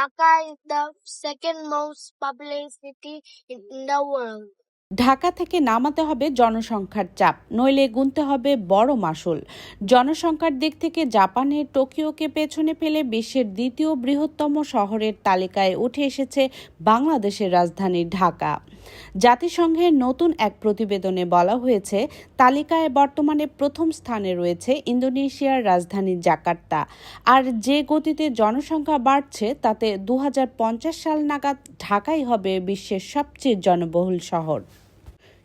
Dhaka is the second most populous city in, in the world. Dhaka থেকে নামাতে হবে জনসংখ্যার চাপ, নইলে গুনতে হবে বড় মাসুল। জনসংখ্যার দিক থেকে জাপানের টোকিওকে পেছনে ফেলে বিশ্বের দ্বিতীয় বৃহত্তম শহরের তালিকায় উঠে এসেছে বাংলাদেশের রাজধানী ঢাকা। জাতিসংঘের নতুন এক প্রতিবেদনে বলা হয়েছে, তালিকায় বর্তমানে প্রথম স্থানে রয়েছে ইন্দোনেশিয়ার রাজধানী জাকার্তা। আর যে গতিতে জনসংখ্যা বাড়ছে, তাতে দু হাজার পঞ্চাশ সাল নাগাদ ঢাকাই হবে বিশ্বের সবচেয়ে জনবহুল শহর।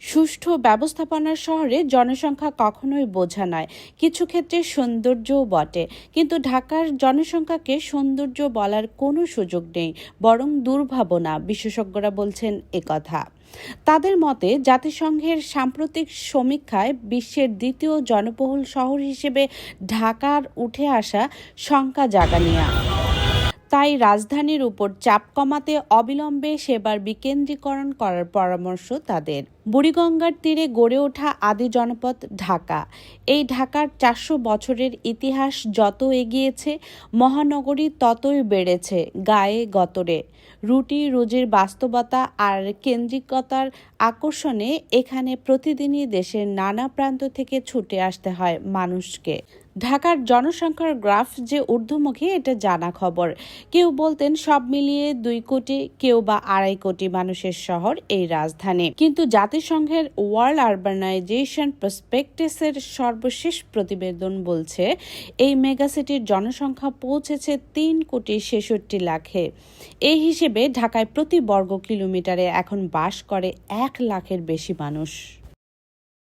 সুষ্ঠু ব্যবস্থাপনার শহরে জনসংখ্যা কখনোই বোঝা নয়। কিছু ক্ষেত্রে সৌন্দর্যও বটে। কিন্তু ঢাকার জনসংখ্যাকে সৌন্দর্য বলার কোনো সুযোগ নেই, বরং দুর্ভাবনা, বিশেষজ্ঞরা বলছেন একথা তাদের মতে, জাতিসংঘের সাম্প্রতিক সমীক্ষায় বিশ্বের দ্বিতীয় জনবহুল শহর হিসেবে ঢাকার উঠে আসা শঙ্কা জাগানিয়া। তাই রাজধানীর উপর চাপ কমাতে অবিলম্বে সেবার বিকেন্দ্রীকরণ করার পরামর্শ তাদের। বুড়িগঙ্গার তীরে গড়ে ওঠা আদি জনপদ ঢাকা। এই ঢাকার চারশো বছরের ইতিহাস যত এগিয়েছে, মহানগরী ততই বেড়েছে গায়ে গতরে। রুটি, রুজির বাস্তবতা আর কেন্দ্রিকতার আকর্ষণে এখানে প্রতিদিনই দেশের নানা প্রান্ত থেকে ছুটে আসতে হয় মানুষকে। ঢাকার জনসংখ্যার গ্রাফ যে ঊর্ধ্বমুখী, এটা জানা খবর। কেউ বলতেন সব মিলিয়ে দুই কোটি, কেউ বা আড়াই কোটি মানুষের শহর এই রাজধানী। কিন্তু জাতিসংঘের ওয়ার্ল্ড আরবানাইজেশন প্রসপেক্টাসের সর্বশেষ প্রতিবেদন বলছে, এই মেগাসিটির জনসংখ্যা পৌঁছেছে তিন কোটি ছেষট্টি লাখে। এই হিসেবে ঢাকায় প্রতি বর্গ কিলোমিটারে এখন বাস করে এক লাখের বেশি মানুষ।